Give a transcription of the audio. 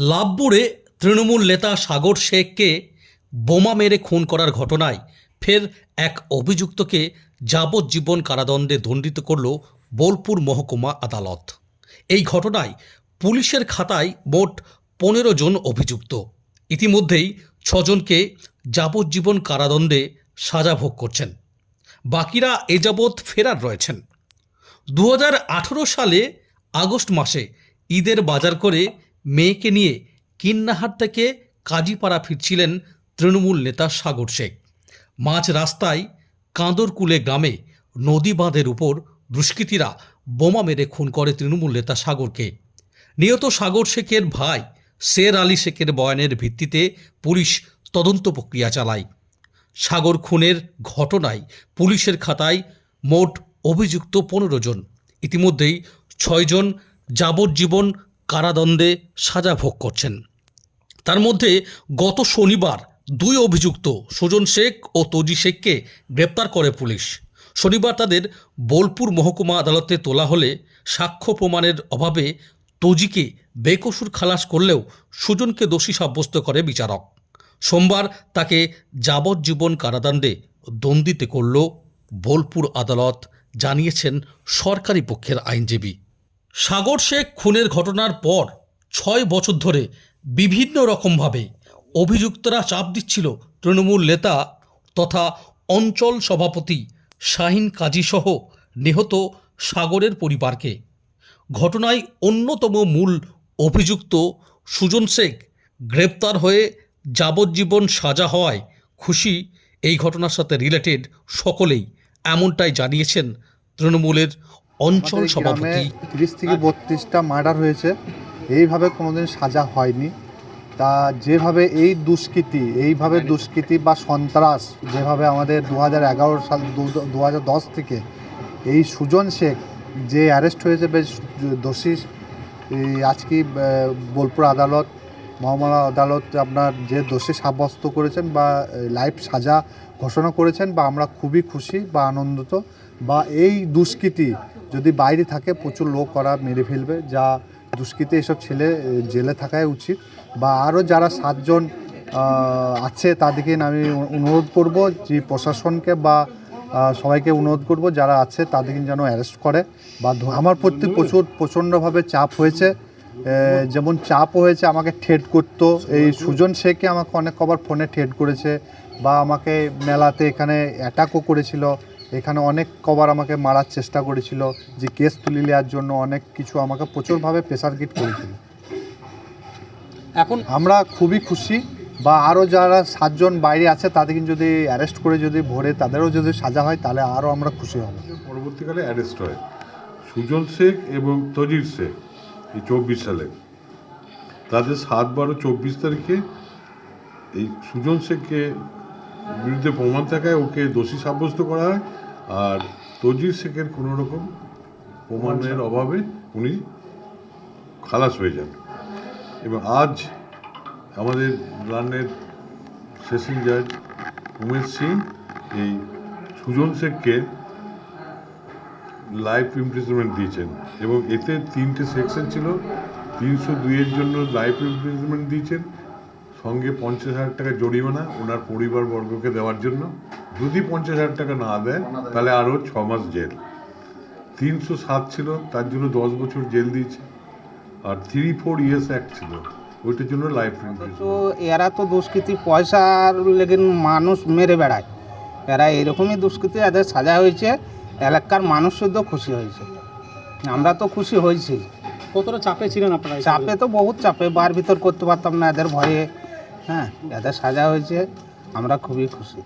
লাভপুরে তৃণমূল নেতা সাগর শেখকে বোমা মেরে খুন করার ঘটনায় ফের এক অভিযুক্তকে যাবজ্জীবন কারাদণ্ডে দণ্ডিত করল বোলপুর মহকুমা আদালত। এই ঘটনায় পুলিশের খাতায় মোট পনেরো জন অভিযুক্ত। ইতিমধ্যেই ছজনকে যাবজ্জীবন কারাদণ্ডে সাজা ভোগ করছেন। বাকিরা এ যাবৎ ফেরার রয়েছেন। দু হাজার আঠেরো সালে আগস্ট মাসে ঈদের বাজার করে মেয়েকে নিয়ে কিন্নাহার থেকে কাজীপাড়া ফিরছিলেন তৃণমূল নেতা সাগর শেখ। মাঝ রাস্তায় কাঁদরকুলে গ্রামে নদী বাঁধের উপর দুষ্কৃতীরা বোমা মেরে খুন করে তৃণমূল নেতা সাগরকে। নিহত সাগর শেখের ভাই শের আলী শেখের বয়ানের ভিত্তিতে পুলিশ তদন্ত প্রক্রিয়া চালায়। সাগর খুনের ঘটনায় পুলিশের খাতায় মোট অভিযুক্ত পনেরো জন। ইতিমধ্যেই ছয়জন যাবজ্জীবন কারাদণ্ডে সাজা ভোগ করছেন। তার মধ্যে গত শনিবার দুই অভিযুক্ত, সুজন শেখ ও তজি শেখকে গ্রেপ্তার করে পুলিশ। শনিবার তাদের বোলপুর মহকুমা আদালতে তোলা হলে সাক্ষ্য প্রমাণের অভাবে তজিকে বেকসুর খালাস করলেও সুজনকে দোষী সাব্যস্ত করে বিচারক। সোমবার তাকে যাবজ্জীবন কারাদণ্ডে দণ্ডিত করল বোলপুর আদালত, জানিয়েছেন সরকারি পক্ষের আইনজীবী। সাগর শেখ খুনের ঘটনার পর ছয় বছর ধরে বিভিন্ন রকমভাবে অভিযুক্তরা চাপ দিচ্ছিল তৃণমূল নেতা তথা অঞ্চল সভাপতি শাহিন কাজীসহ নিহত সাগরের পরিবারকে। ঘটনায় অন্যতম মূল অভিযুক্ত সুজন শেখ গ্রেপ্তার হয়ে যাবজ্জীবন সাজা হওয়ায় খুশি। এই ঘটনার সাথে রিলেটেড সকলেই এমনটাই জানিয়েছেন তৃণমূলের অঞ্চল গ্রামে সভাপতি তিরিশ থেকে বত্রিশটা মার্ডার হয়েছে। এইভাবে কোনোদিন সাজা হয়নি। তা যেভাবে এই দুষ্কৃতি এইভাবে দুষ্কৃতি বা সন্ত্রাস যেভাবে আমাদের দু হাজার এগারো সাল দু হাজার দশ থেকে এই সুজন শেখ যে অ্যারেস্ট হয়েছে বেশ দোষী। এই আজকে বোলপুর আদালত মহামারা আদালত আপনার যে দোষী সাব্যস্ত করেছেন বা লাইফ সাজা ঘোষণা করেছেন বা আমরা খুবই খুশি বা আনন্দিত বা এই দুষ্কৃতি যদি বাইরে থাকে, প্রচুর লোক করা মেরে ফেলবে। যা দুষ্কৃতি এসব ছেলে জেলে থাকাই উচিত। বা আরও যারা সাতজন আছে, তাদেরকে আমি অনুরোধ করব যে প্রশাসনকে বা সবাইকে অনুরোধ করব, যারা আছে, তাদেরকে যেন অ্যারেস্ট করে। বা আমার প্রতি প্রচুর প্রচণ্ডভাবে চাপ হয়েছে। যেমন চাপ হয়েছে আমাকে ঠেট করতো। এই সুজন শেখকে আমাকে অনেক কবার ফোনে ঠেট করেছে বা আমাকে মেলাতে এখানে অ্যাটাকও করেছিল। এখানে অনেক কবার আমাকে মারার চেষ্টা করেছিল যে কেস তুলে নেওয়ার জন্য অনেক কিছু আমাকে প্রচুরভাবে প্রেশার গিট করেছিল। এখন আমরা খুবই খুশি বা আরও যারা সাতজন বাইরে আছে তাদেরকে যদি অ্যারেস্ট করে যদি ভরে তাদেরও যদি সাজা হয় তাহলে আরও আমরা খুশি হব। পরবর্তীকালে অ্যারেস্ট হয়। সুজন শেখ এবং তজির শেখ এই চব্বিশ সালে। তাদের সাত বারো চব্বিশ তারিখে এই সুজন শেখকে বিরুদ্ধে প্রমাণ থাকায় ওকে দোষী সাব্যস্ত করা হয়। আর তজির শেখের কোনো রকম প্রমাণের অভাবে উনি খালাস হয়ে যান। এবং আজ আমাদের লান্ডের সেশন জাজ উমেশ সিং এই সুজন শেখকে লাইফ ইমপ্রিজনমেন্ট দিয়েছেন। এবং এতে তিনটে সেকশন ছিল তিনশো দুইয়ের জন্য লাইফ ইমপ্রিজনমেন্ট দিয়েছেন। সঙ্গে পঞ্চাশ হাজার টাকা জরিমানা ওনার পরিবারবর্গকে দেওয়ার জন্য। যদি পঞ্চাশ হাজার টাকা না দেন তাহলে আরও ছ মাস জেল। তিনশো সাত ছিল তার জন্য দশ বছর জেল দিয়েছে। আর থ্রি ফোর ইয়ার্স অ্যাক্ট ছিল ওইটার জন্য লাইফ তো এরা তো দুষ্কৃতি পয়সার লেগে মানুষ মেরে বেড়ায়। এরা এরকমই দুষ্কৃতি এদের সাজা হয়েছে এলাকার মানুষ শুদ্ধ খুশি হয়েছে। আমরা তো খুশি হয়েছি। কতটা চাপে ছিলেন আপনারা চাপে তো বহুত চাপে বার ভিতর করতে পারতাম না এদের ভয়ে। হ্যাঁ যাতে সাজা হয়েছে আমরা খুবই খুশি।